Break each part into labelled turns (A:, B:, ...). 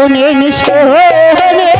A: সোনে সোনে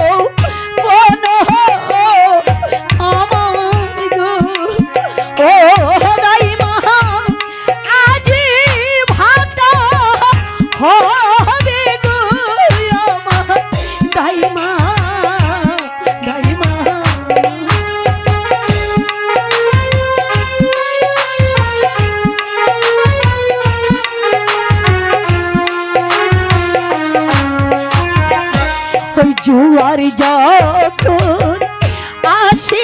A: আর যখন আসি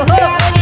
A: Oh,